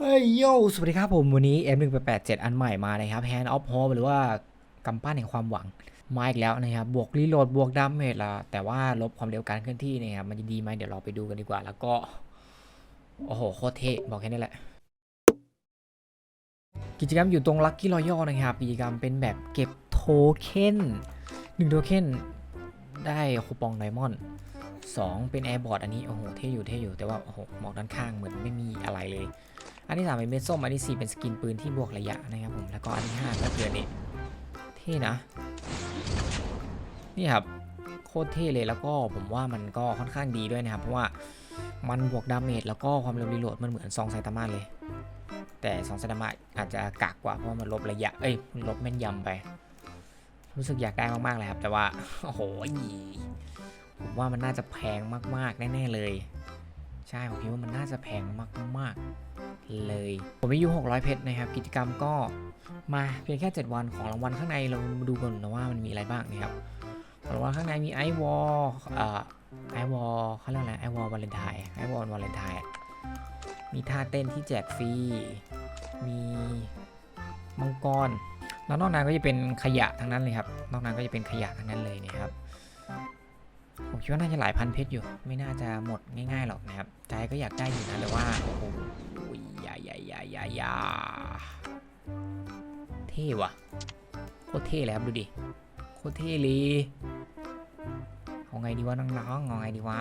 เฮ้ยโยสวัสดีครับผมวันนี้ M187 อันใหม่มานะครับ Hand of Hope หรือว่ากำปั้นแห่งความหวัง มาอีกแล้วนะครับ บวกรีโหลดบวกดาเมจละแต่ว่าลบความเร็วการเคลื่อนที่นะครับ มันจะดีไหมเดี๋ยวเราไปดูกันดีกว่า แล้วก็ โอ้โห โคตรเท่บอกแค่นี้แหละ กิจกรรมอยู่ตรง Lucky Royale นะครับ กิจกรรมเป็นแบบเก็บโทเค็นหนึ่งโทเค็นได้คูปองไดมอนด์สองเป็นแอร์บอร์ดอันนี้ โอ้โห เท่อยู่เท่อยู่แต่ว่าโอ้โหหมอกด้านข้างเหมือนไม่มีอะไรเลย อันที่สามเป็นเม็ดส้ม อันที่สี่เป็นสกินปืนที่บวกระยะนะครับผม แล้วก็อันที่ห้าก็คือนนี้เท่นะ นี่ครับโคตรเท่เลยแล้วก็ผมว่ามันก็ค่อนข้างดีด้วยนะครับ เพราะว่ามันบวกดาเมจแล้วก็ความเร็วรีโหลดมันเหมือนซองไซตามะเลย แต่ซองไซตามะอาจจะกากกว่าเพราะมันลบระยะ เอ้ยลบแม่นยำไป รู้สึกอยากได้มากๆเลยครับ แต่ว่า โอ้โหผมว่ามันน่าจะแพงมากๆแน่ๆเลย ใช่ผมคิดว่ามันน่าจะแพงมากๆเลย ผมอายุ600 เพชรนะครับ กิจกรรมก็มาเพียงแค่ 7 วันของรางวัลข้างในเรามาดูกันนะว่ามันมีอะไรบ้างนะครับของรางวัลข้างในมีไอวอลไอวอลเขาเรียกอะไรไอวอลวาเลนไทน์ไอวอลวาเลนไทน์มีท่าเต้นที่แจกฟรี มีมังกร แล้วนอกนั้นก็จะเป็นขยะทั้งนั้นเลยครับ นอกนั้นก็จะเป็นขยะทั้งนั้นเลยนะครับ ผมคิดว่าน่าจะหลายพันเพชรอยู่ ไม่น่าจะหมดง่ายๆหรอกนะครับ ใจก็อยากได้อยู่นะแต่ว่าโอ้โหยายายายายาเท่ว่ะโคตรเท่เลยครับดูดิโคตรเท่เลยเอาไงดีวะน้องๆเอาไงดีวะ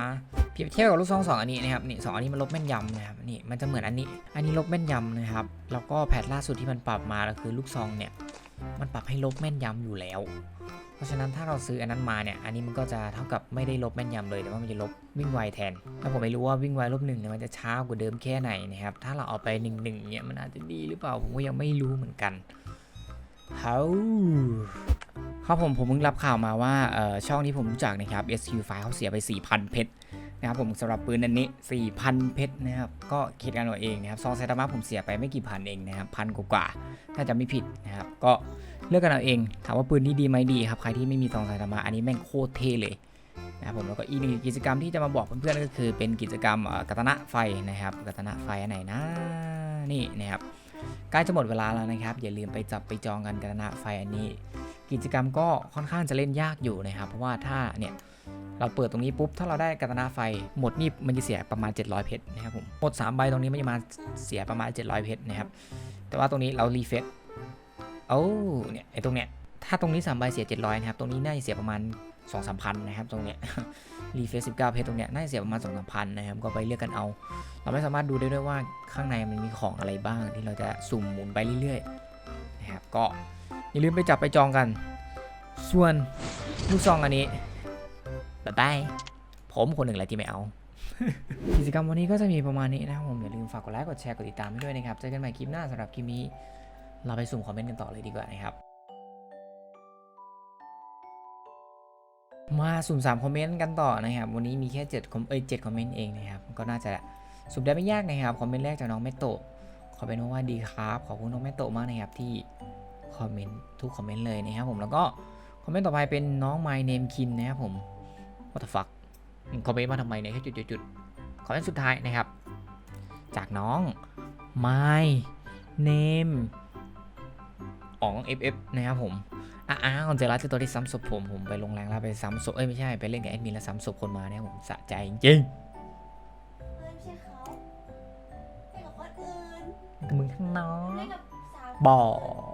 เทียบเทียบกับลูกซองสองอันนี้นะครับนี่สองอันนี้มันลบแม่นยำนะครับนี่มันจะเหมือนอันนี้ อันนี้ลบแม่นยำนะครับ แล้วก็แพทล่าสุดที่มันปรับมาก็คือลูกซองเนี่ยมันปรับให้ลบแม่นยำอยู่แล้ว เพราะฉะนั้นถ้าเราซื้ออันนั้นมาเนี่ย อันนี้มันก็จะเท่ากับไม่ได้ลบแม่นยำเลยแต่ว่ามันจะลบวิ่งไวแทน ถ้าผมไม่รู้ว่าวิ่งไวลบหนึ่งเนี่ยมันจะช้ากว่าเดิมแค่ไหนนะครับ ถ้าเราเอาไปหนึ่งหนึ่งเนี่ยมันอาจจะดีหรือเปล่าผมก็ยังไม่รู้เหมือนกันเฮ้าครับผมผมเพิ่งรับข่าวมาว่าเอ่อช่องที่ผมรู้จักนะครับ SQ5 เขาเสียไป 4,000 เพชร นะครับผมสำหรับปืนอันนี้ 4,000 เพชรนะครับก็คิดกันเอาเองนะครับซองไซตามะผมเสียไปไม่กี่พันเองนะครับพันกว่าถ้าจะไม่ผิดนะครับก็เลือกกันเอาเองถามว่าปืนนี้ดีไหมดีครับใครที่ไม่มีซองไซตามะอันนี้แม่งโคตรเท่เลยนะครับผมแล้วก็อีกหนึ่งกิจกรรมที่จะมาบอกเพื่อนๆก็คือเป็นกิจกรรมกัตนะไฟนะครับกัตนะไฟอันไหนนะนี่นะครับใกล้จะหมดเวลาแล้วนะครับ อย่าลืมไปจับไปจองกันกัตนะไฟอันนี้ กิจกรรมก็ค่อนข้างจะเล่นยากอยู่นะครับ เพราะว่าถ้าเนี่ย เราเปิดตรงนี้ปุ๊บ ถ้าเราได้กัตนะไฟหมดนี่มันจะเสียประมาณ 700 เพชรนะครับผม หมด 3 ใบตรงนี้มันจะมาเสียประมาณ 700 เพชรนะครับ แต่ว่าตรงนี้เรารีเฟซโอ้เนี่ยไอ้ตรงเนี้ย ถ้าตรงนี้3ใบเสีย 700 นะครับ ตรงนี้น่าจะเสียประมาณ2 3พันนะครับ ตรงเนี้ย รีเฟซ19เพชรตรงเนี้ยน่าจะเสียประมาณ2 3พันนะครับ ก็ไปเลือกกันเอา เราไม่สามารถดูได้ด้วยว่าข้างในมันมีของอะไรบ้างที่เราจะสุ่มหมุนไปเรื่อยๆนะครับ ก็อย่าลืมไปจับไปจองกัน ส่วนลูกซองอันนี้ บ๊ายบายผมคนหนึ่งแหละที่ไม่เอา กิจกรรมวันนี้ก็จะมีประมาณนี้นะครับผมอย่าลืมฝากกดไลค์กดแชร์กดติดตามด้วยนะครับเจอกันใหม่คลิปหน้าสำหรับคลิปนี้ เราไปสุ่มคอมเมนต์กันต่อเลยดีกว่านะครับมาสุ่ม3คอมเมนต์กันต่อนะครับวันนี้มีแค่7คอมเอ้ย7คอมเมนต์เองนะครับก็น่าจะสุ่มได้ไม่ยากนะครับคอมเมนต์แรกจากน้องเมโตะขอเป็นว่าดีครับขอบคุณน้องเมโตะมากนะครับที่คอมเมนต์ทุกคอมเมนต์เลยนะครับผมแล้วก็คอมเมนต์ต่อไปเป็นน้อง My Name Kin นะครับผม what the fuck คอมเมนต์มาทำไมเนี่ยแค่จุดๆๆคอมเมนต์สุดท้ายนะครับ จากน้อง My Name อ๋อง FF นะครับผมอ้าวเจอรัสตัวที่ซ้ำศพผมผมไปลงแรงแล้วไปซ้ำศพเอ้ยไม่ใช่ไปเล่นกับแอดมินแล้วซ้ำศพคนมาเนี่ยผมสะใจจริงเฮ้ยไม่ใช่เขาเล่นกับคนอื่นๆมึงข้างน้องเล่นกับสาวบอก